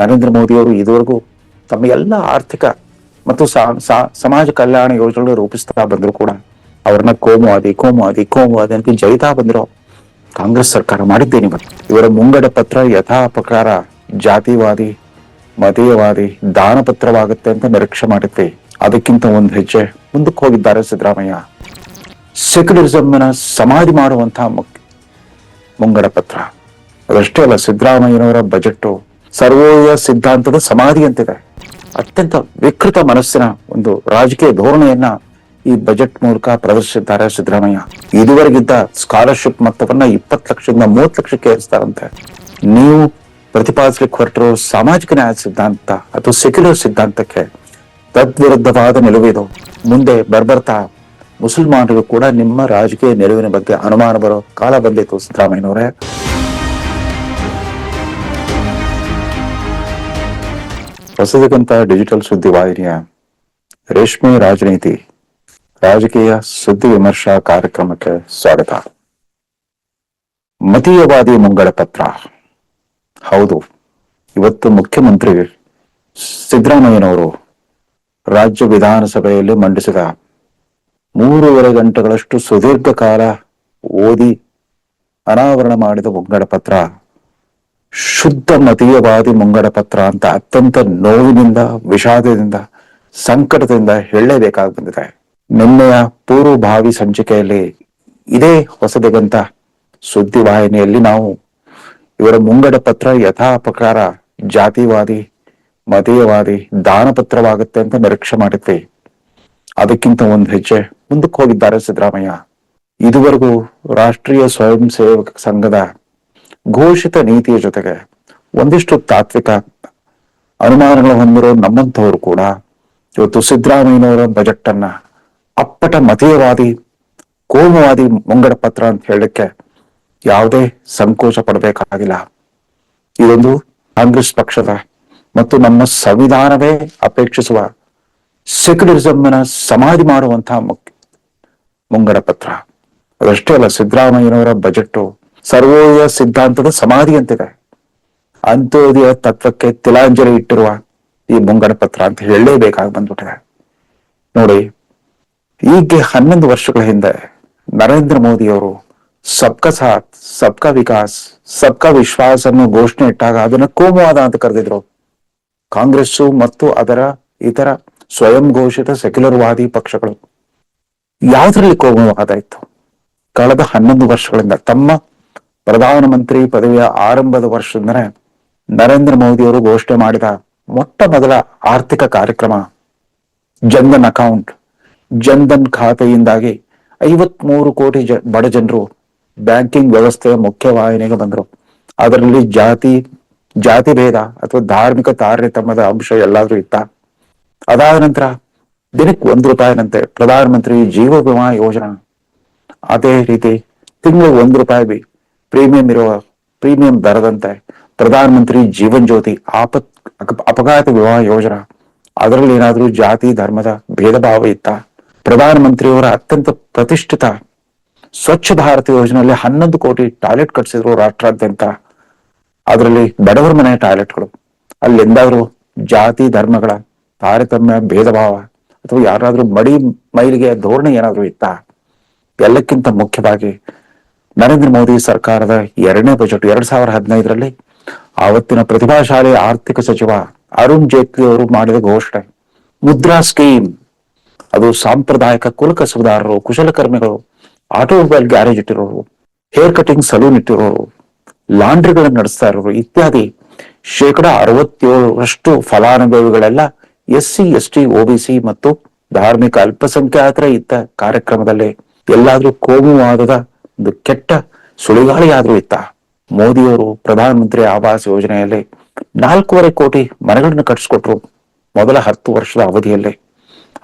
ನರೇಂದ್ರ ಮೋದಿಯವರು ಇದುವರೆಗೂ ತಮ್ಮ ಎಲ್ಲ ಆರ್ಥಿಕ ಮತ್ತು ಸಮಾಜ ಕಲ್ಯಾಣ ಯೋಜನೆಗಳು ರೂಪಿಸ್ತಾ ಬಂದ್ರು ಕೂಡ. ಅವ್ರನ್ನ ಕೋಮುವಾದಿ ಕೋಮುವಾದಿ ಕೋಮುವಾದಿ ಅಂತ ಜೈತಾ ಬಂದಿರೋ. ಕಾಂಗ್ರೆಸ್ ಸರ್ಕಾರ ಮಾಡಿದ್ದೇನೆ ಇವರ ಮುಂಗಡ ಪತ್ರ ಯಥಾ ಪ್ರಕಾರ ಜಾತಿವಾದಿ, ಮತೀಯವಾದಿ ದಾನ ಪತ್ರವಾಗುತ್ತೆ ಅಂತ ನಿರೀಕ್ಷೆ ಮಾಡಿದ್ವಿ ಅದಕ್ಕಿಂತ ಒಂದು ಹೆಜ್ಜೆ ಮುಂದಕ್ಕೆ ಹೋಗಿದ್ದಾರೆ ಸಿದ್ದರಾಮಯ್ಯ. ನ ಸಮಾಧಿ ಮಾಡುವಂತಹ ಮುಂಗಡ ಪತ್ರ. ಅದಷ್ಟೇ ಅಲ್ಲ, ಸಿದ್ದರಾಮಯ್ಯನವರ ಬಜೆಟ್ ಸರ್ವೋದಯ ಸಿದ್ಧಾಂತದ ಸಮಾಧಿ ಅಂತಿದೆ. ಅತ್ಯಂತ ವಿಕೃತ ಮನಸ್ಸಿನ ಒಂದು ರಾಜಕೀಯ ಧೋರಣೆಯನ್ನ ಈ ಬಜೆಟ್ ಮೂಲಕ ಪ್ರದರ್ಶಿಸಿದ್ದಾರೆ ಸಿದ್ದರಾಮಯ್ಯ. ಇದುವರೆಗಿದ್ದ ಸ್ಕಾಲರ್ಶಿಪ್ ಮೊತ್ತವನ್ನ ಇಪ್ಪತ್ತು ಲಕ್ಷದಿಂದ ಮೂವತ್ತು ಲಕ್ಷಕ್ಕೆ ಏರಿಸ್ತಾರಂತೆ. ನೀವು ಪ್ರತಿಪಾದಿಸಲಿಕ್ಕೆ ಹೊರಟಿರೋ ಸಾಮಾಜಿಕ ನ್ಯಾಯ ಸಿದ್ಧಾಂತ ಅಥವಾ ಸೆಕ್ಯುಲರ್ ಸಿದ್ಧಾಂತಕ್ಕೆ ತದ್ವಿರುದ್ಧವಾದ ನಿಲುವಿದು ಮುಂದೆ ಬರ್ಬರ್ತಾ ಮುಸಲ್ಮಾನರಿಗೂ ಕೂಡ ನಿಮ್ಮ ರಾಜಕೀಯ ನಿಲುವಿನ ಬಗ್ಗೆ ಅನುಮಾನ ಬರೋ ಕಾಲ ಬಂದಿತ್ತು ಸಿದ್ದರಾಮಯ್ಯನವರೇ. ಹೊಸದಕ್ಕಂತ ಡಿಜಿಟಲ್ ಸುದ್ದಿ ವಾಹಿನಿಯ ರೇಷ್ಮೆ ರಾಜನೀತಿ ರಾಜಕೀಯ ಸುದ್ದಿ ವಿಮರ್ಶಾ ಕಾರ್ಯಕ್ರಮಕ್ಕೆ ಸ್ವಾಗತ. ಮತೀಯವಾದಿ ಮುಂಗಡ ಪತ್ರ. ಹೌದು, ಇವತ್ತು ಮುಖ್ಯಮಂತ್ರಿ ಸಿದ್ದರಾಮಯ್ಯನವರು ರಾಜ್ಯ ವಿಧಾನಸಭೆಯಲ್ಲಿ ಮಂಡಿಸಿದ ಮೂರುವರೆ ಗಂಟೆಗಳಷ್ಟು ಸುದೀರ್ಘ ಕಾಲ ಓದಿ ಅನಾವರಣ ಮಾಡಿದ ಮುಂಗಡ ಪತ್ರ. ಶುದ್ಧ ಮತೀಯವಾದಿ ಮುಂಗಡ ಪತ್ರ ಅಂತ ಅತ್ಯಂತ ನೋವಿನಿಂದ, ವಿಷಾದದಿಂದ, ಸಂಕಟದಿಂದ ಹೇಳಲೇಬೇಕಾಗಿ ಬಂದಿದೆ. ನಿನ್ನೆಯ ಪೂರ್ವಭಾವಿ ಸಂಚಿಕೆಯಲ್ಲಿ ಇದೇ ಹೊಸದಿಗಂತ ಸುದ್ದಿವಾಹಿನಿಯಲ್ಲಿ ನಾವು ಇವರ ಮುಂಗಡ ಪತ್ರ ಯಥಾ ಪ್ರಕಾರ ಜಾತಿವಾದಿ, ಮತೀಯವಾದಿ ದಾನ ಪತ್ರವಾಗುತ್ತೆ ಅಂತ ನಿರೀಕ್ಷೆ ಮಾಡಿದ್ವಿ. ಅದಕ್ಕಿಂತ ಒಂದು ಹೆಜ್ಜೆ ಮುಂದಕ್ಕೆ ಹೋಗಿದ್ದಾರೆ ಸಿದ್ದರಾಮಯ್ಯ. ಇದುವರೆಗೂ ರಾಷ್ಟ್ರೀಯ ಸ್ವಯಂ ಸೇವಕ ಸಂಘದ ಘೋಷಿತ ನೀತಿಯ ಜೊತೆಗೆ ಒಂದಿಷ್ಟು ತಾತ್ವಿಕ ಅನುಮಾನಗಳು ಹೊಂದಿರೋ ನಮ್ಮಂಥವ್ರು ಕೂಡ ಇವತ್ತು ಸಿದ್ದರಾಮಯ್ಯನವರ ಬಜೆಟ್ ಅನ್ನ ಅಪ್ಪಟ ಮತೀಯವಾದಿ, ಕೋಮವಾದಿ ಮುಂಗಡ ಪತ್ರ ಅಂತ ಹೇಳಕ್ಕೆ ಯಾವುದೇ ಸಂಕೋಚ ಪಡಬೇಕಾಗಿಲ್ಲ. ಇದೊಂದು ಕಾಂಗ್ರೆಸ್ ಪಕ್ಷದ ಮತ್ತು ನಮ್ಮ ಸಂವಿಧಾನವೇ ಅಪೇಕ್ಷಿಸುವ ಸೆಕ್ಯುಲರಿಸಂನ ಸಮಾಧಿ ಮಾಡುವಂತಹ ಮುಂಗಡ ಪತ್ರ. ಅದಷ್ಟೇ ಅಲ್ಲ, ಸಿದ್ದರಾಮಯ್ಯನವರ ಬಜೆಟ್ ಸರ್ವೋದಯ ಸಿದ್ಧಾಂತದ ಸಮಾಧಿ ಅಂತಿದೆ ಅಂತ್ಯೋದಯ ತತ್ವಕ್ಕೆ ತಿಲಾಂಜಲಿ ಇಟ್ಟಿರುವ ಈ ಮುಂಗಡ ಪತ್ರ ಅಂತ ಹೇಳಲೇಬೇಕಾಗಿ ಬಂದ್ಬಿಟ್ಟಿದೆ ನೋಡಿ ಈಗ ಹನ್ನೊಂದು ವರ್ಷಗಳ ಹಿಂದೆ ನರೇಂದ್ರ ಮೋದಿ ಅವರು ಸಬ್ಕಾ ಸಾಥ್, ಸಬ್ಕಾ ವಿಕಾಸ್, ಸಬ್ಕಾ ವಿಶ್ವಾಸ ಅನ್ನು ಘೋಷಣೆ ಇಟ್ಟಾಗ ಅದನ್ನ ಕೋಮುವಾದ ಅಂತ ಕರೆದಿದ್ರು. ಕಾಂಗ್ರೆಸ್ಸು ಮತ್ತು ಅದರ ಇತರ ಸ್ವಯಂ ಘೋಷಿತ ಸೆಕ್ಯುಲರ್ ವಾದಿ ಪಕ್ಷಗಳು. ಯಾವುದರಲ್ಲಿ ಕೋಮುವಾದ ಇತ್ತು? ಕಳೆದ ಹನ್ನೊಂದು ವರ್ಷಗಳಿಂದ ತಮ್ಮ ಪ್ರಧಾನಮಂತ್ರಿ ಪದವಿಯ ಆರಂಭದ ವರ್ಷದಿಂದನೇ ನರೇಂದ್ರ ಮೋದಿ ಅವರು ಘೋಷಣೆ ಮಾಡಿದ ಮೊಟ್ಟ ಮೊದಲ ಆರ್ಥಿಕ ಕಾರ್ಯಕ್ರಮ, ಜನ್ಧನ್ ಅಕೌಂಟ್. ಜನ್ಧನ್ ಖಾತೆಯಿಂದಾಗಿ ಐವತ್ಮೂರು ಕೋಟಿ ಜ, ಬಡ ಜನರು ಬ್ಯಾಂಕಿಂಗ್ ವ್ಯವಸ್ಥೆಯ ಮುಖ್ಯವಾಹಿನಿಗೆ ಬಂದರು. ಅದರಲ್ಲಿ ಜಾತಿ ಜಾತಿ ಭೇದ ಅಥವಾ ಧಾರ್ಮಿಕ ತಾರತಮ್ಯದ ಅಂಶ ಎಲ್ಲಾದ್ರೂ ಇತ್ತ? ಅದಾದ ನಂತರ ದಿನಕ್ಕೆ ಒಂದು ರೂಪಾಯಿನಂತೆ ಪ್ರಧಾನಮಂತ್ರಿ ಜೀವ ವಿಮಾ ಯೋಜನಾ. ಅದೇ ರೀತಿ ತಿಂಗಳಿಗೆ ಒಂದು ರೂಪಾಯಿ ಪ್ರೀಮಿಯಂ ಇರುವ, ಪ್ರೀಮಿಯಂ ದರದಂತೆ ಪ್ರಧಾನಮಂತ್ರಿ ಜೀವನ್ ಜ್ಯೋತಿ ಆಪತ್, ಅಪಘಾತ ವಿವಾಹ ಯೋಜನಾ, ಅದರಲ್ಲಿ ಏನಾದರೂ ಜಾತಿ, ಧರ್ಮದ ಭೇದ ಭಾವ ಇತ್ತ ಪ್ರಧಾನಮಂತ್ರಿಯವರ ಅತ್ಯಂತ ಪ್ರತಿಷ್ಠಿತ ಸ್ವಚ್ಛ ಭಾರತ ಯೋಜನೆಯಲ್ಲಿ ಹನ್ನೊಂದು ಕೋಟಿ ಟಾಯ್ಲೆಟ್ ಕಟ್ಸಿದ್ರು ರಾಷ್ಟ್ರಾದ್ಯಂತ. ಅದರಲ್ಲಿ ಬಡವರ ಮನೆ ಟಾಯ್ಲೆಟ್ಗಳು ಅಲ್ಲಿ ಎಂದಾದ್ರೂ ಜಾತಿ, ಧರ್ಮಗಳ ತಾರತಮ್ಯ ಭೇದ ಭಾವ ಅಥವಾ ಯಾರಾದರೂ ಮಡಿ, ಮೈಲಿಗೆ ಧೋರಣೆ ಏನಾದ್ರೂ ಇತ್ತಾ? ಎಲ್ಲಕ್ಕಿಂತ ಮುಖ್ಯವಾಗಿ ನರೇಂದ್ರ ಮೋದಿ ಸರ್ಕಾರದ ಎರಡನೇ ಬಜೆಟ್ ಎರಡ್ ಸಾವಿರದ ಹದಿನೈದರಲ್ಲಿ ಆವತ್ತಿನ ಪ್ರತಿಭಾಶಾಲಿ ಆರ್ಥಿಕ ಸಚಿವ ಅರುಣ್ ಜೇಟ್ಲಿ ಅವರು ಮಾಡಿದ ಘೋಷಣೆ. ಮುದ್ರಾ ಸ್ಕೀಮ್. ಅದು ಸಾಂಪ್ರದಾಯಿಕ ಕುಲಕಸುಬುದಾರರು ಕುಶಲಕರ್ಮಿಗಳು, ಆಟೋಮೊಬೈಲ್ ಗ್ಯಾರೇಜ್ ಇಟ್ಟಿರೋರು, ಹೇರ್ ಕಟಿಂಗ್ ಸಲೂನ್ ಇಟ್ಟಿರೋರು, ಲಾಂಡ್ರಿಗಳನ್ನು ನಡೆಸ್ತಾ ಇರೋರು ಇತ್ಯಾದಿ ಶೇಕಡ ಅರವತ್ತೇಳರಷ್ಟು ಫಲಾನುಭವಿಗಳೆಲ್ಲ S C S T OBC ಮತ್ತು ಧಾರ್ಮಿಕ ಅಲ್ಪಸಂಖ್ಯಾತರ ಇದ್ದ ಕಾರ್ಯಕ್ರಮದಲ್ಲಿ ಎಲ್ಲಾದ್ರೂ ಕೋಮುವಾದದ ಒಂದು ಕೆಟ್ಟ ಸುಳಿಗಾಳಿಯಾದ್ರೂ ಇತ್ತ. ಮೋದಿಯವರು ಪ್ರಧಾನಮಂತ್ರಿ ಆವಾಸ್ ಯೋಜನೆಯಲ್ಲಿ ನಾಲ್ಕೂವರೆ ಕೋಟಿ ಮನೆಗಳನ್ನು ಕಟ್ಟಿಸ್ಕೊಟ್ರು ಮೊದಲ ಹತ್ತು ವರ್ಷದ ಅವಧಿಯಲ್ಲಿ.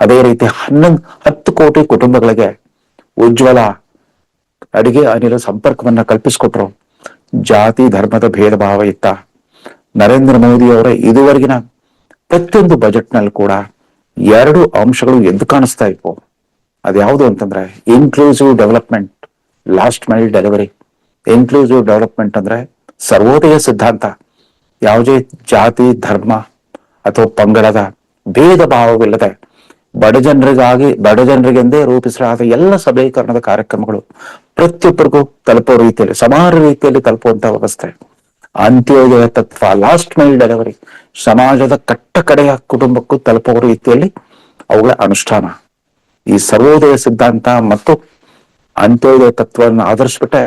ಅದೇ ರೀತಿ ಹನ್ನೊಂದು, ಹತ್ತು ಕೋಟಿ ಕುಟುಂಬಗಳಿಗೆ ಉಜ್ವಲ ಅಡಿಗೆ ಅನಿಲ ಸಂಪರ್ಕವನ್ನ ಕಲ್ಪಿಸಿಕೊಟ್ರು. ಜಾತಿ, ಧರ್ಮದ ಭೇದ ಭಾವ ಇತ್ತ. ನರೇಂದ್ರ ಮೋದಿ ಅವರ ಇದುವರೆಗಿನ ಪ್ರತಿಯೊಂದು ಬಜೆಟ್ನಲ್ಲಿ ಕೂಡ ಎರಡು ಅಂಶಗಳು ಎದ್ದು ಕಾಣಿಸ್ತಾ ಇತ್ತು. ಅದ್ಯಾವುದು ಅಂತಂದ್ರೆ inclusive development last mile delivery inclusive development ಅಂದ್ರೆ ಸರ್ವೋದಯ ಸಿದ್ಧಾಂತ. ಯಾವುದೇ ಜಾತಿ, ಧರ್ಮ ಅಥವಾ ಪಂಗಡದ ಭೇದ ಭಾವವಿಲ್ಲದೆ ಬಡ ಜನರಿಗಾಗಿ, ಬಡ ಜನರಿಗೆಂದೇ ರೂಪಿಸಲಾದ ಎಲ್ಲ ಸಬಲೀಕರಣದ ಕಾರ್ಯಕ್ರಮಗಳು ಪ್ರತಿಯೊಬ್ಬರಿಗೂ ತಲುಪೋ ರೀತಿಯಲ್ಲಿ, ಸಮಾನ ರೀತಿಯಲ್ಲಿ ತಲುಪುವಂತಹ ವ್ಯವಸ್ಥೆ. ಅಂತ್ಯೋದಯ ತತ್ವ ಲಾಸ್ಟ್ ಮೈಲ್ ಡೆಲಿವರಿ ಸಮಾಜದ ಕಟ್ಟ ಕಡೆಯ ಕುಟುಂಬಕ್ಕೂ ತಲುಪುವ ರೀತಿಯಲ್ಲಿ ಅವುಗಳ ಅನುಷ್ಠಾನ. ಈ ಸರ್ವೋದಯ ಸಿದ್ಧಾಂತ ಮತ್ತು ಅಂತ್ಯೋದಯ ತತ್ವವನ್ನು ಆಧರಿಸ್ಬಿಟ್ಟೆ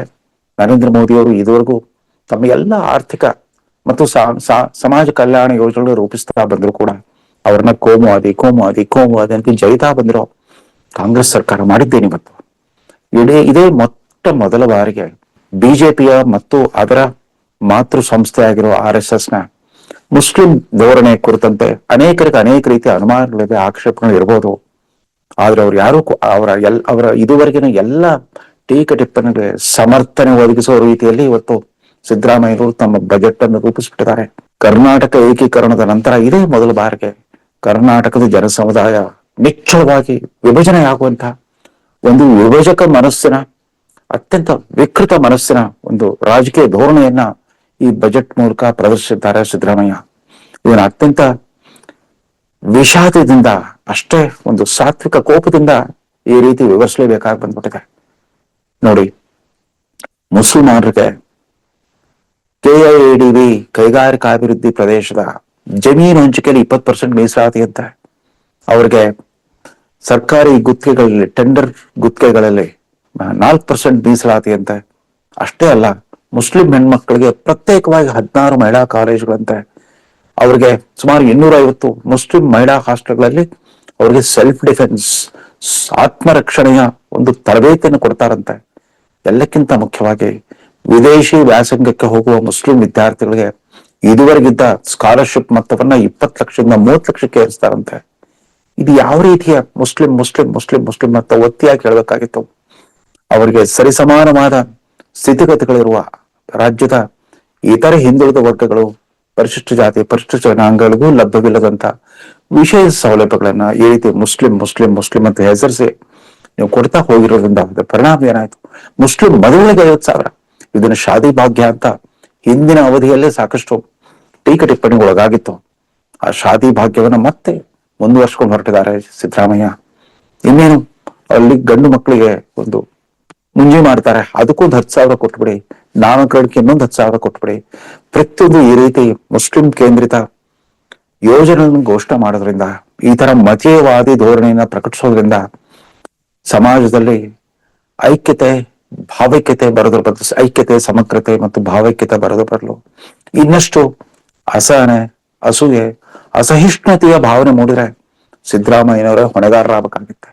ನರೇಂದ್ರ ಮೋದಿಯವರು ಇದುವರೆಗೂ ತಮ್ಮ ಎಲ್ಲ ಆರ್ಥಿಕ ಮತ್ತು ಸಮಾಜ ಕಲ್ಯಾಣ ಯೋಜನೆಗಳು ರೂಪಿಸ್ತಾ ಬಂದರೂ ಕೂಡ ಅವ್ರನ್ನ ಕೋಮುವಾದಿ ಕೋಮುವಾದಿ ಕೋಮುವಾದಿ ಅಂತ ಜೈತಾ ಬಂದಿರೋ. ಕಾಂಗ್ರೆಸ್ ಸರ್ಕಾರ ಮಾಡಿದ್ದೇನೆ ಇವತ್ತು. ಇಡೀ ಇದೇ ಮೊಟ್ಟ ಮೊದಲ ಬಾರಿಗೆ ಬಿಜೆಪಿಯ ಮತ್ತು ಅದರ ಮಾತೃ ಆಗಿರೋ ಆರ್ ಎಸ್ ಎಸ್ನ ಮುಸ್ಲಿಂ ಧೋರಣೆ ಕುರಿತಂತೆ ಅನೇಕರಿಗೆ ಅನೇಕ ರೀತಿಯ ಅನುಮಾನಗಳಿವೆ, ಆಕ್ಷೇಪಗಳು ಇರ್ಬೋದು. ಆದ್ರೆ ಅವ್ರು ಯಾರು ಅವರ ಎಲ್ ಅವರ ಇದುವರೆಗಿನ ಎಲ್ಲ ಟೀಕ ಟಿಪ್ಪಣಿಗೆ ಸಮರ್ಥನೆ ಒದಗಿಸುವ ರೀತಿಯಲ್ಲಿ ಇವತ್ತು ಸಿದ್ದರಾಮಯ್ಯರು ತಮ್ಮ ಬಜೆಟ್ ಅನ್ನು ರೂಪಿಸಿಬಿಟ್ಟಿದ್ದಾರೆ. ಕರ್ನಾಟಕ ಏಕೀಕರಣದ ನಂತರ ಇದೇ ಮೊದಲ ಬಾರಿಗೆ ಕರ್ನಾಟಕದ ಜನ ಸಮುದಾಯ ನಿಚ್ಚಳವಾಗಿ ವಿಭಜನೆಯಾಗುವಂತಹ ಒಂದು ವಿಭಜಕ ಮನಸ್ಸಿನ, ಅತ್ಯಂತ ವಿಕೃತ ಮನಸ್ಸಿನ ಒಂದು ರಾಜಕೀಯ ಧೋರಣೆಯನ್ನ ಈ ಬಜೆಟ್ ಮೂಲಕ ಪ್ರದರ್ಶಿಸಿದ್ದಾರೆ ಸಿದ್ದರಾಮಯ್ಯ. ಇವನ ಅತ್ಯಂತ ವಿಷಾದದಿಂದ ಅಷ್ಟೇ ಒಂದು ಸಾತ್ವಿಕ ಕೋಪದಿಂದ ಈ ರೀತಿ ವಿವರಿಸಲೇಬೇಕಾಗಿ ಬಂದ್ಬಿಟ್ಟಿದೆ. ನೋಡಿ ಮುಸಲ್ಮಾನರಿಗೆ ಕೈಗಾರಿಕಾ ಅಭಿವೃದ್ಧಿ ಪ್ರದೇಶದ ಜಮೀನು ಹಂಚಿಕೆಯಲ್ಲಿ ಇಪ್ಪತ್ತು ಪರ್ಸೆಂಟ್ ಮೀಸಲಾತಿ ಅಂತ ಅವ್ರಿಗೆ ಸರ್ಕಾರಿ ಗುತ್ತಿಗೆಗಳಲ್ಲಿ ಟೆಂಡರ್ ಗುತ್ತಿಗೆಗಳಲ್ಲಿ ನಾಲ್ಕು ಪರ್ಸೆಂಟ್ ಮೀಸಲಾತಿ ಅಂತ. ಅಷ್ಟೇ ಅಲ್ಲ, ಮುಸ್ಲಿಂ ಹೆಣ್ಮಕ್ಳಿಗೆ ಪ್ರತ್ಯೇಕವಾಗಿ ಹದಿನಾರು ಮಹಿಳಾ ಕಾಲೇಜುಗಳಂತೆ ಅವ್ರಿಗೆ ಸುಮಾರು ಇನ್ನೂರ ಐವತ್ತು ಮುಸ್ಲಿಂ ಮಹಿಳಾ ಹಾಸ್ಟೆಲ್ಗಳಲ್ಲಿ ಅವ್ರಿಗೆ ಸೆಲ್ಫ್ ಡಿಫೆನ್ಸ್ ಆತ್ಮರಕ್ಷಣೆಯ ಒಂದು ತರಬೇತಿಯನ್ನು ಕೊಡ್ತಾರಂತೆ. ಎಲ್ಲಕ್ಕಿಂತ ಮುಖ್ಯವಾಗಿ ವಿದೇಶಿ ವ್ಯಾಸಂಗಕ್ಕೆ ಹೋಗುವ ಮುಸ್ಲಿಂ ವಿದ್ಯಾರ್ಥಿಗಳಿಗೆ ಇದುವರೆಗಿದ್ದ ಸ್ಕಾಲರ್ಶಿಪ್ ಮೊತ್ತವನ್ನ ಇಪ್ಪತ್ತು ಲಕ್ಷದಿಂದ ಮೂವತ್ತು ಲಕ್ಷಕ್ಕೆ ಏರಿಸ್ತಾರಂತೆ. ಇದು ಯಾವ ರೀತಿಯ ಮುಸ್ಲಿಂ ಮುಸ್ಲಿಂ ಮುಸ್ಲಿಂ ಮುಸ್ಲಿಂ ಅಂತ ಒತ್ತಿಯಾಗಿ ಹೇಳಬೇಕಾಗಿತ್ತು. ಅವರಿಗೆ ಸರಿಸಮಾನವಾದ ಸ್ಥಿತಿಗತಿಗಳಿರುವ ರಾಜ್ಯದ ಇತರೆ ಹಿಂದುಳಿದ ವರ್ಗಗಳು, ಪರಿಶಿಷ್ಟ ಜಾತಿ, ಪರಿಶಿಷ್ಟ ಜನಾಂಗಗಳಿಗೂ ಲಭ್ಯವಿಲ್ಲದಂತ ವಿಶೇಷ ಸೌಲಭ್ಯಗಳನ್ನ ಈ ರೀತಿ ಮುಸ್ಲಿಂ ಮುಸ್ಲಿಂ ಮುಸ್ಲಿಂ ಅಂತ ಹೆಸರಿಸಿ ನೀವು ಕೊಡ್ತಾ ಹೋಗಿರೋದ್ರಿಂದ ಪರಿಣಾಮ ಏನಾಯ್ತು? ಮುಸ್ಲಿಂ ಮದುವೆಗೆ ಐವತ್ತು ಸಾವಿರ. ಇದನ್ನ ಶಾದಿ ಭಾಗ್ಯ ಅಂತ ಹಿಂದಿನ ಅವಧಿಯಲ್ಲೇ ಸಾಕಷ್ಟು ಟೀಕೆ ಟಿಪ್ಪಣಿಗೆ ಒಳಗಾಗಿತ್ತು. ಆ ಶಾದಿ ಭಾಗ್ಯವನ್ನ ಮತ್ತೆ ಮುಂದುವರ್ಸ್ಕೊಂಡು ಹೊರಟಿದ್ದಾರೆ ಸಿದ್ದರಾಮಯ್ಯ. ಇನ್ನೇನು? ಅಲ್ಲಿ ಗಂಡು ಮಕ್ಕಳಿಗೆ ಒಂದು ಮುಂಜಿ ಮಾಡ್ತಾರೆ. ಅದಕ್ಕೊಂದು ಹತ್ತು ಸಾವಿರ ಕೊಟ್ಬಿಡಿ. ನಾಮಕರಣಕ್ಕೆ ಇನ್ನೊಂದು ಹತ್ತು ಸಾವಿರ ಕೊಟ್ಬಿಡಿ. ಪ್ರತಿಯೊಂದು ಈ ರೀತಿ ಮುಸ್ಲಿಂ ಕೇಂದ್ರಿತ ಯೋಜನೆಗಳನ್ನು ಘೋಷಣೆ ಮಾಡೋದ್ರಿಂದ, ಈ ತರ ಮತೀಯವಾದಿ ಧೋರಣೆಯನ್ನ ಪ್ರಕಟಿಸೋದ್ರಿಂದ ಸಮಾಜದಲ್ಲಿ ಐಕ್ಯತೆ, ಭಾವೈಕ್ಯತೆ ಬರೋದ್ರ ಬದಲು ಐಕ್ಯತೆ, ಸಮಗ್ರತೆ ಮತ್ತು ಭಾವೈಕ್ಯತೆ ಬರೋದ್ರ ಬದಲು ಇನ್ನಷ್ಟು ಅಸಹನೆ, ಅಸೂಯೆ, ಅಸಹಿಷ್ಣುತೆಯ ಭಾವನೆ ಮೂಡಿದ್ರೆ ಸಿದ್ದರಾಮಯ್ಯನವರೇ ಹೊಣೆಗಾರರಾಗಬೇಕಾಗುತ್ತೆ.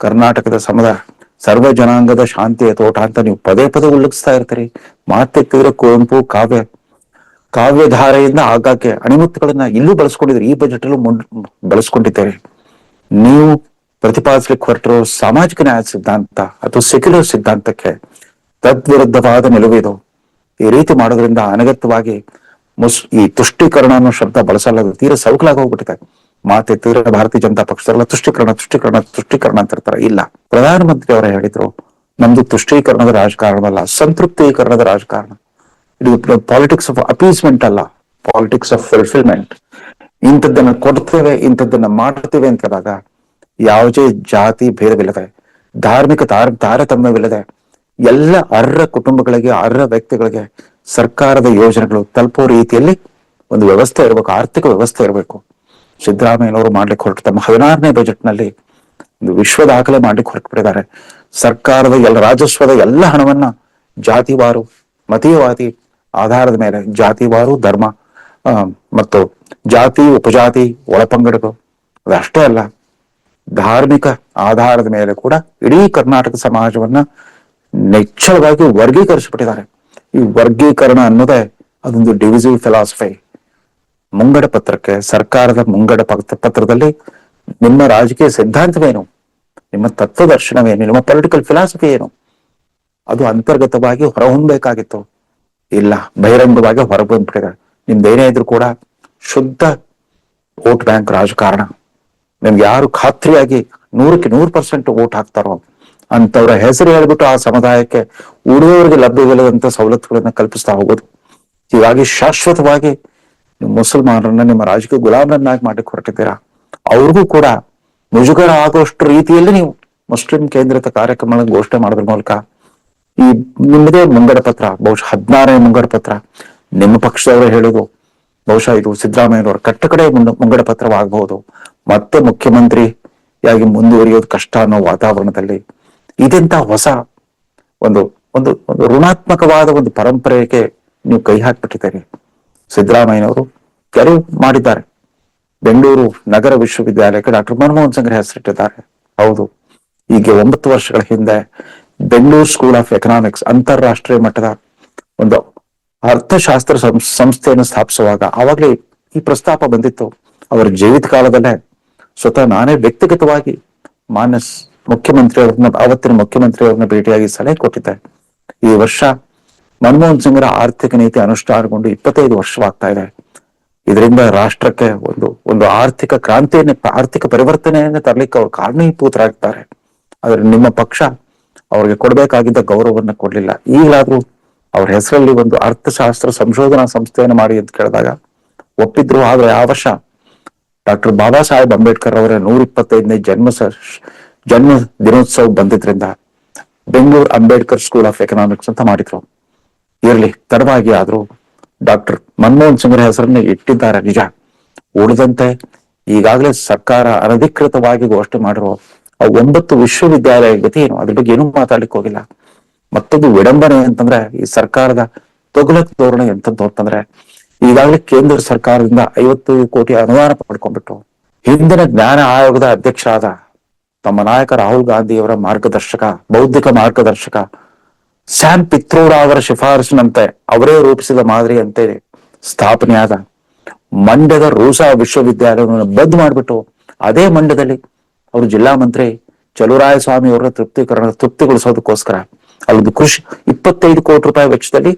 ಕರ್ನಾಟಕದ ಸಮದ ಸರ್ವ ಜನಾಂಗದ ಶಾಂತಿಯ ತೋಟ ಅಂತ ನೀವು ಪದೇ ಪದೇ ಉಲ್ಲಕ್ಸ್ತಾ ಇರ್ತೀರಿ. ಮಾತೆತ್ತಿದ್ರೆ ಕುವೆಂಪು, ಕಾವ್ಯ ಕಾವ್ಯಧಾರೆಯಿಂದ ಆಗಾಗ್ಗೆ ಅಣಿಮುತ್ತುಗಳನ್ನ ಇಲ್ಲೂ ಬಳಸ್ಕೊಂಡಿದ್ರು ಈ ಬಜೆಟ್ ಅಲ್ಲೂ ಬಳಸ್ಕೊಂಡಿದ್ದೀರಿ. ನೀವು ಪ್ರತಿಪಾದಿಸ್ಲಿಕ್ಕೆ ಹೊರಟಿರೋ ಸಾಮಾಜಿಕ ನ್ಯಾಯ ಸಿದ್ಧಾಂತ ಅಥವಾ ಸೆಕ್ಯುಲರ್ ಸಿದ್ಧಾಂತಕ್ಕೆ ತದ್ವಿರುದ್ಧವಾದ ನಿಲುವಿದು ಈ ರೀತಿ ಮಾಡೋದ್ರಿಂದ ಅನಗತ್ಯವಾಗಿ ಮುಸ್, ಈ ತುಷ್ಟೀಕರಣ ಅನ್ನೋ ಶಬ್ದ ಬಳಸಲ್ಲ ತೀರ ಸೌಕಲಾಗಿ ಹೋಗ್ಬಿಟ್ಟಿದೆ. ತೀರ ಭಾರತೀಯ ಜನತಾ ಪಕ್ಷದಲ್ಲ ತುಷ್ಟೀಕರಣ ತುಷ್ಟೀಕರಣ ತುಷ್ಟೀಕರಣ ಅಂತ ಇರ್ತಾರೆ. ಇಲ್ಲ. ಪ್ರಧಾನಮಂತ್ರಿ ಅವರೇ ಹೇಳಿದ್ರು, ನಮ್ದು ತುಷ್ಟೀಕರಣದ ರಾಜಕಾರಣವಲ್ಲ, ಸಂತೃಪ್ತೀಕರಣದ ರಾಜಕಾರಣ. ಇದು ಪಾಲಿಟಿಕ್ಸ್ ಆಫ್ ಅಪೀಸ್ಮೆಂಟ್ ಅಲ್ಲ. ಪಾಲಿಟಿಕ್ಸ್ ಆಫ್ ಫುಲ್ಫಿಲ್ಮೆಂಟ್ ಇಂಥದ್ದನ್ನ ಕೊಡ್ತೇವೆ, ಇಂಥದ್ದನ್ನ ಮಾಡ್ತೇವೆ ಅಂತದಾಗ ಯಾವುದೇ ಜಾತಿ ಭೇದವಿಲ್ಲದೆ, ಧಾರ್ಮಿಕ ತಾರ ತಾರತಮ್ಯವಿಲ್ಲದೆ, ಎಲ್ಲ ಅರ್ಹ ಕುಟುಂಬಗಳಿಗೆ, ಅರ್ಹ ವ್ಯಕ್ತಿಗಳಿಗೆ ಸರ್ಕಾರದ ಯೋಜನೆಗಳು ತಲುಪೋ ರೀತಿಯಲ್ಲಿ ಒಂದು ವ್ಯವಸ್ಥೆ ಇರಬೇಕು, ಆರ್ಥಿಕ ವ್ಯವಸ್ಥೆ ಇರಬೇಕು. ಸಿದ್ದರಾಮಯ್ಯನವರು ಮಾಡ್ಲಿಕ್ಕೆ ಹೊರಟು, ತಮ್ಮ ಹದಿನಾರನೇ ಬಜೆಟ್ನಲ್ಲಿ ಒಂದು ವಿಶ್ವ ದಾಖಲೆ ಮಾಡ್ಲಿಕ್ಕೆ ಹೊರಟುಬಿಟ್ಟಿದ್ದಾರೆ ಸರ್ಕಾರದ ಎಲ್ಲ ರಾಜಸ್ವದ ಎಲ್ಲ ಹಣವನ್ನ ಜಾತಿವಾರು, ಮತೀಯವಾದಿ ಆಧಾರದ ಮೇಲೆ ಜಾತಿವಾರು ಧರ್ಮ ಮತ್ತು ಜಾತಿ, ಉಪಜಾತಿ ಒಳಪಂಗಡಗಳು ಅದಷ್ಟೇ ಅಲ್ಲ, ಧಾರ್ಮಿಕ ಆಧಾರದ ಮೇಲೆ ಕೂಡ ಇಡೀ ಕರ್ನಾಟಕ ಸಮಾಜವನ್ನ ನಿಚ್ಚಳವಾಗಿ ವರ್ಗೀಕರಿಸಿಬಿಟ್ಟಿದ್ದಾರೆ. ಈ ವರ್ಗೀಕರಣ ಅನ್ನೋದೇ ಅದೊಂದು ಡಿವಿಸಿವ್ ಫಿಲಾಸಫಿ ಮುಂಗಡ ಪತ್ರಕ್ಕೆ, ಸರ್ಕಾರದ ಮುಂಗಡ ಪತ್ರ- ಪತ್ರದಲ್ಲಿ ನಿಮ್ಮ ರಾಜಕೀಯ ಸಿದ್ಧಾಂತವೇನು? ನಿಮ್ಮ ತತ್ವದರ್ಶನವೇನು? ನಿಮ್ಮ ಪೊಲಿಟಿಕಲ್ ಫಿಲಾಸಫಿ ಏನು? ಅದು ಅಂತರ್ಗತವಾಗಿ ಹೊರಹೊಮ್ಮಬೇಕಾಗಿತ್ತು. ಇಲ್ಲ, ಬಹಿರಂಗವಾಗಿ ಹೊರಗೆ ಬಂದ್ಬಿಟ್ಟಿದೆ ನಿಮ್ದೇನೇ ಇದ್ರು ಕೂಡ ಶುದ್ಧ ವೋಟ್ ಬ್ಯಾಂಕ್ ರಾಜಕಾರಣ. ನಿಮ್ಗೆ ಯಾರು ಖಾತ್ರಿಯಾಗಿ ನೂರಕ್ಕೆ ನೂರು ಪರ್ಸೆಂಟ್ ವೋಟ್ ಹಾಕ್ತಾರೋ ಅಂತವ್ರ ಹೆಸರು ಹೇಳ್ಬಿಟ್ಟು ಆ ಸಮುದಾಯಕ್ಕೆ ಉಳಿದವರಿಗೆ ಲಭ್ಯವಿಲ್ಲದಂತ ಸವಲತ್ತುಗಳನ್ನ ಕಲ್ಪಿಸ್ತಾ ಹೋಗೋದು. ಹೀಗಾಗಿ ಶಾಶ್ವತವಾಗಿ ಮುಸಲ್ಮಾನರನ್ನ ನಿಮ್ಮ ರಾಜಕೀಯ ಗುಲಾಮರನ್ನಾಗಿ ಮಾಡಿ ಹೊರಟಿದ್ದೀರಾ ಅವ್ರಿಗೂ ಕೂಡ ಮುಜುಗರ ಆಗುವಷ್ಟು ರೀತಿಯಲ್ಲಿ ನೀವು ಮುಸ್ಲಿಂ ಕೇಂದ್ರಿತ ಕಾರ್ಯಕ್ರಮಗಳನ್ನು ಘೋಷಣೆ ಮಾಡೋದ್ರ ಮೂಲಕ ಈ ನಿಮ್ಮದೇ ಮುಂಗಡ ಪತ್ರ, ಬಹುಶಃ ಹದಿನಾರನೇ ಮುಂಗಡ ಪತ್ರ. ನಿಮ್ಮ ಪಕ್ಷದವರೇ ಹೇಳುದು, ಬಹುಶಃ ಇದು ಸಿದ್ದರಾಮಯ್ಯನವರ ಕಟ್ಟ ಕಡೆ ಮುಂಗಡ ಪತ್ರವಾಗಬಹುದು. ಮತ್ತೆ ಮುಖ್ಯಮಂತ್ರಿಯಾಗಿ ಮುಂದುವರಿಯೋದು ಕಷ್ಟ ಅನ್ನೋ ವಾತಾವರಣದಲ್ಲಿ ಇದೆಂತ ಹೊಸ ಒಂದು ಒಂದು ಒಂದು ಋಣಾತ್ಮಕವಾದ ಒಂದು ಪರಂಪರೆಗೆ ನೀವು ಕೈ ಹಾಕ್ಬಿಟ್ಟಿದ್ದೀರಿ. ಸಿದ್ದರಾಮಯ್ಯನವರು ಕೆಲವು ಮಾಡಿದ್ದಾರೆ. ಬೆಂಗಳೂರು ನಗರ ವಿಶ್ವವಿದ್ಯಾಲಯಕ್ಕೆ ಡಾಕ್ಟರ್ ಮನಮೋಹನ್ ಸಿಂಗ್ ಹೆಸರಿಟ್ಟಿದ್ದಾರೆ. ಹೌದು ಈಗ ಒಂಬತ್ತು ವರ್ಷಗಳ ಹಿಂದೆ ಬೆಂಗಳೂರು ಸ್ಕೂಲ್ ಆಫ್ ಎಕನಾಮಿಕ್ಸ್ ಅಂತಾರಾಷ್ಟ್ರೀಯ ಮಟ್ಟದ ಒಂದು ಅರ್ಥಶಾಸ್ತ್ರ ಸಂಸ್ಥೆಯನ್ನು ಸ್ಥಾಪಿಸುವಾಗ ಆವಾಗಲೇ ಈ ಪ್ರಸ್ತಾಪ ಬಂದಿತ್ತು. ಅವರ ಜೀವಿತ ಕಾಲದಲ್ಲೇ ಸ್ವತಃ ನಾನೇ ವ್ಯಕ್ತಿಗತವಾಗಿ ಮಾನ್ಯ ಮುಖ್ಯಮಂತ್ರಿ ಅವ್ರನ್ನ ಅವತ್ತಿನ ಮುಖ್ಯಮಂತ್ರಿಯವರನ್ನ ಭೇಟಿಯಾಗಿ ಸಲಹೆ ಕೊಟ್ಟಿದ್ದೆ. ಈ ವರ್ಷ ಮನಮೋಹನ್ ಸಿಂಗ್ರ ಆರ್ಥಿಕ ನೀತಿ ಅನುಷ್ಠಾನಗೊಂಡು ಇಪ್ಪತ್ತೈದು ವರ್ಷವಾಗ್ತಾ ಇದೆ. ಇದರಿಂದ ರಾಷ್ಟ್ರಕ್ಕೆ ಒಂದು ಒಂದು ಆರ್ಥಿಕ ಕ್ರಾಂತಿಯನ್ನು, ಆರ್ಥಿಕ ಪರಿವರ್ತನೆಯನ್ನು ತರಲಿಕ್ಕೆ ಅವರು ಕಾರಣೀಭೂತರಾಗ್ತಾರೆ ಆದ್ರೆ ನಿಮ್ಮ ಪಕ್ಷ ಅವ್ರಿಗೆ ಕೊಡಬೇಕಾಗಿದ್ದ ಗೌರವವನ್ನ ಕೊಡ್ಲಿಲ್ಲ. ಈಗಲಾದ್ರೂ ಅವ್ರ ಹೆಸರಲ್ಲಿ ಒಂದು ಅರ್ಥಶಾಸ್ತ್ರ ಸಂಶೋಧನಾ ಸಂಸ್ಥೆಯನ್ನು ಮಾಡಿ ಅಂತ ಕೇಳಿದಾಗ ಒಪ್ಪಿದ್ರು. ಆದ್ರೆ ಆ ವರ್ಷ ಡಾಕ್ಟರ್ ಬಾಬಾ ಸಾಹೇಬ್ ಅಂಬೇಡ್ಕರ್ ಅವರ ನೂರ ಇಪ್ಪತ್ತೈದನೇ ಜನ್ಮ ಜನ್ಮ ದಿನೋತ್ಸವ ಬಂದಿದ್ರಿಂದ Bengaluru Ambedkar school of economics ಅಂತ ಮಾಡಿದ್ರು ಇರಲಿ, ತಡವಾಗಿ ಆದ್ರೂ ಡಾಕ್ಟರ್ ಮನಮೋಹನ್ ಸಿಂಗ್ರ ಹೆಸರನ್ನ ಇಟ್ಟಿದ್ದಾರೆ. ನಿಜ. ಉಳಿದಂತೆ ಈಗಾಗಲೇ ಸರ್ಕಾರ ಅನಧಿಕೃತವಾಗಿ ಘೋಷಣೆ ಮಾಡಿರೋ ಆ ಒಂಬತ್ತು ವಿಶ್ವವಿದ್ಯಾಲಯ ಗತಿ ಏನು? ಅದ್ರ ಬಗ್ಗೆ ಏನೂ ಮಾತಾಡ್ಲಿಕ್ಕೆ ಹೋಗಿಲ್ಲ. ಮತ್ತೊಂದು ವಿಡಂಬನೆ ಅಂತಂದ್ರೆ, ಈ ಸರ್ಕಾರದ ತೊಗಲಕ್ ಧೋರಣೆ ಎಂತದ್ದು ಅಂತಂದ್ರೆ, ಈಗಾಗಲೇ ಕೇಂದ್ರ ಸರ್ಕಾರದಿಂದ ಐವತ್ತು ಕೋಟಿ ಅನುದಾನ ಪಡ್ಕೊಂಡ್ಬಿಟ್ಟು, ಹಿಂದಿನ ಜ್ಞಾನ ಆಯೋಗದ ಅಧ್ಯಕ್ಷರಾದ ತಮ್ಮ ನಾಯಕ ರಾಹುಲ್ ಗಾಂಧಿಯವರ ಮಾರ್ಗದರ್ಶಕ, ಬೌದ್ಧಿಕ ಮಾರ್ಗದರ್ಶಕ, ಸ್ಯಾಮ್ ಪಿತ್ರೋರ ಅವರ ಶಿಫಾರಸಿನಂತೆ ಅವರೇ ರೂಪಿಸಿದ ಮಾದರಿಯಂತೆ ಸ್ಥಾಪನೆಯಾದ ಮಂಡ್ಯದ ರೂಸಾ ವಿಶ್ವವಿದ್ಯಾಲಯವನ್ನು ಬಂದ್ ಮಾಡಿಬಿಟ್ಟು, ಅದೇ ಮಂಡ್ಯದಲ್ಲಿ ಅವರು ಜಿಲ್ಲಾ ಮಂತ್ರಿ ಚಲುರಾಯ ಸ್ವಾಮಿ ಅವರ ತೃಪ್ತಿಕರಣ ತೃಪ್ತಿಗೊಳಿಸೋದಕ್ಕೋಸ್ಕರ ಅಲ್ಲೊಂದು ಕೃಷಿ ಇಪ್ಪತ್ತೈದು ಕೋಟಿ ರೂಪಾಯಿ ವೆಚ್ಚದಲ್ಲಿ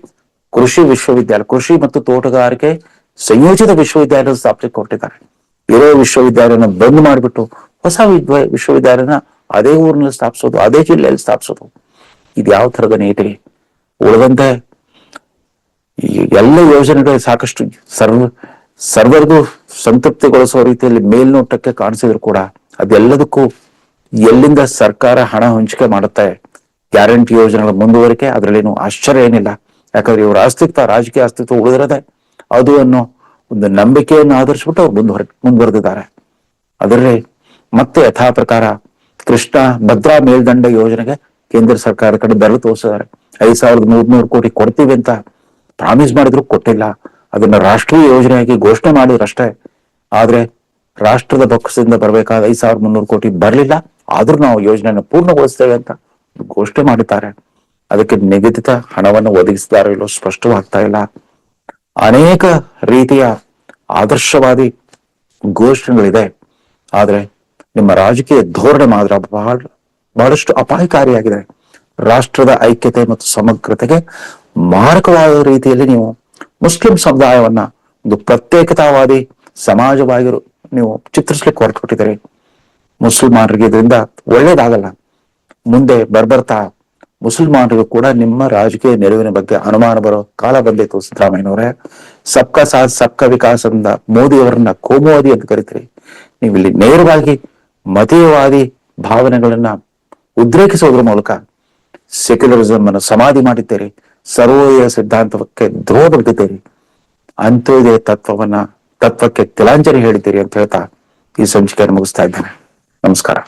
ಕೃಷಿ ವಿಶ್ವವಿದ್ಯಾಲಯ ಕೃಷಿ ಮತ್ತು ತೋಟಗಾರಿಕೆ ಸಂಯೋಜಿತ ವಿಶ್ವವಿದ್ಯಾಲಯ ಸ್ಥಾಪನೆ ಕೊಟ್ಟಿದ್ದಾರೆ. ಇರೋ ವಿಶ್ವವಿದ್ಯಾಲಯನ ಬಂದ್ ಮಾಡಿಬಿಟ್ಟು ಹೊಸ ವಿಶ್ವವಿದ್ಯಾಲಯನ ಅದೇ ಊರಿನಲ್ಲಿ ಸ್ಥಾಪಿಸೋದು, ಅದೇ ಜಿಲ್ಲೆಯಲ್ಲಿ ಸ್ಥಾಪಿಸೋದು. ಇದು ಯಾವ ತರದ ನೀತಿ? ಉಳಿದಂತೆ ಎಲ್ಲ ಯೋಜನೆಗಳು ಸಾಕಷ್ಟು ಸರ್ವ, ಸರ್ವರಿಗೂ ಸಂತೃಪ್ತಿಗೊಳಿಸುವ ರೀತಿಯಲ್ಲಿ ಮೇಲ್ನೋಟಕ್ಕೆ ಕಾಣಿಸಿದ್ರು ಕೂಡ ಅದೆಲ್ಲದಕ್ಕೂ ಎಲ್ಲಿಂದ ಸರ್ಕಾರ ಹಣ ಹಂಚಿಕೆ ಮಾಡುತ್ತೆ, ಗ್ಯಾರಂಟಿ ಯೋಜನೆಗಳ ಮುಂದುವರಿಕೆ, ಅದರಲ್ಲೇನು ಆಶ್ಚರ್ಯ ಏನಿಲ್ಲ. ಯಾಕಂದ್ರೆ ಇವರ ಅಸ್ತಿತ್ವ ರಾಜಕೀಯ ಅಸ್ತಿತ್ವ ಉಳಿದಿರದೆ ಅದು ಅನ್ನೋ ಒಂದು ನಂಬಿಕೆಯನ್ನು ಆಧರಿಸ್ಬಿಟ್ಟು ಅವ್ರು ಮುಂದುವರೆ, ಮುಂದುವರೆದಿದ್ದಾರೆ. ಅದರಲ್ಲಿ ಮತ್ತೆ ಯಥಾ ಪ್ರಕಾರ ಕೃಷ್ಣ ಭದ್ರಾ ಮೇಲ್ದಂಡ ಯೋಜನೆಗೆ ಕೇಂದ್ರ ಸರ್ಕಾರದ ಕಡೆ ಬೆರಳು ತೋರಿಸಿದ್ದಾರೆ. ಐದ್ ಸಾವಿರದ ಮೂರ್ನೂರು ಕೋಟಿ ಕೊಡ್ತೀವಿ ಅಂತ ಪ್ರಾಮಿಸ್ ಮಾಡಿದ್ರು, ಕೊಟ್ಟಿಲ್ಲ. ಅದನ್ನ ರಾಷ್ಟ್ರೀಯ ಯೋಜನೆಯಾಗಿ ಘೋಷಣೆ ಮಾಡಿದ್ರಷ್ಟೇ ಆದ್ರೆ ರಾಷ್ಟ್ರದ ಪಕ್ಷದಿಂದ ಬರಬೇಕಾದ ಐದ್ ಸಾವಿರದ ಮುನ್ನೂರು ಕೋಟಿ ಬರಲಿಲ್ಲ. ಆದ್ರೂ ನಾವು ಯೋಜನೆಯನ್ನು ಪೂರ್ಣಗೊಳಿಸ್ತೇವೆ ಅಂತ ಘೋಷಣೆ ಮಾಡಿದ್ದಾರೆ. ಅದಕ್ಕೆ ನಿಗದಿತ ಹಣವನ್ನು ಒದಗಿಸಿದಾರೋ ಇಲ್ಲೋ ಸ್ಪಷ್ಟವಾಗ್ತಾ ಇಲ್ಲ. ಅನೇಕ ರೀತಿಯ ಆದರ್ಶವಾದಿ ಘೋಷಣೆಗಳಿದೆ. ಆದ್ರೆ ನಿಮ್ಮ ರಾಜಕೀಯ ಧೋರಣೆ ಮಾತ್ರ ಬಹಳ, ಬಹಳಷ್ಟು ಅಪಾಯಕಾರಿಯಾಗಿದೆ. ರಾಷ್ಟ್ರದ ಐಕ್ಯತೆ ಮತ್ತು ಸಮಗ್ರತೆಗೆ ಮಾರಕವಾದ ರೀತಿಯಲ್ಲಿ ನೀವು ಮುಸ್ಲಿಂ ಸಮುದಾಯವನ್ನ ಒಂದು ಪ್ರತ್ಯೇಕತಾವಾದಿ ಸಮಾಜವಾಗಿ ನೀವು ಚಿತ್ರಿಸ್ಲಿಕ್ಕೆ ಹೊರಟುಬಿಟ್ಟಿದ್ದೀರಿ. ಮುಸಲ್ಮಾನರಿಗೆ ಇದರಿಂದ ಒಳ್ಳೇದಾಗಲ್ಲ. ಮುಂದೆ ಬರ್ಬರ್ತಾ ಮುಸಲ್ಮಾನರಿಗೂ ಕೂಡ ನಿಮ್ಮ ರಾಜಕೀಯ ನೆರವಿನ ಬಗ್ಗೆ ಅನುಮಾನ ಬರೋ ಕಾಲ ಬಂದಿತ್ತು ಸಿದ್ದರಾಮಯ್ಯನವರೇ. ಸಬ್ಕಾ ಸಾಥ್, ಸಬ್ಕಾ ವಿಕಾಸ್ ಅಂತ ಮೋದಿ ಅವರನ್ನ ಕೋಮುವಾದಿ ಅಂತ ಕರಿತೀರಿ. ನೀವು ಇಲ್ಲಿ ನೇರವಾಗಿ ಮತೀಯವಾದಿ ಭಾವನೆಗಳನ್ನ ಉದ್ರೇಕಿಸೋದ್ರ ಮೂಲಕ ಸೆಕ್ಯುಲರಿಸಂ ಅನ್ನು ಸಮಾಧಿ ಮಾಡಿದ್ದೀರಿ. ಸರ್ವೋದಯ ಸಿದ್ಧಾಂತಕ್ಕೆ ದ್ರೋಹ ಬಿಟ್ಟಿದ್ದೀರಿ ಅಂತ್ಯೋದಯ ತತ್ವವನ್ನ ತತ್ವಕ್ಕೆ ತಿಲಾಂಜಲಿ ಹೇಳಿದ್ದೀರಿ ಅಂತ ಹೇಳ್ತಾ ಈ ಸಂಚಿಕೆಯನ್ನು ಮುಗಿಸ್ತಾ ಇದ್ದೇನೆ. ನಮಸ್ಕಾರ.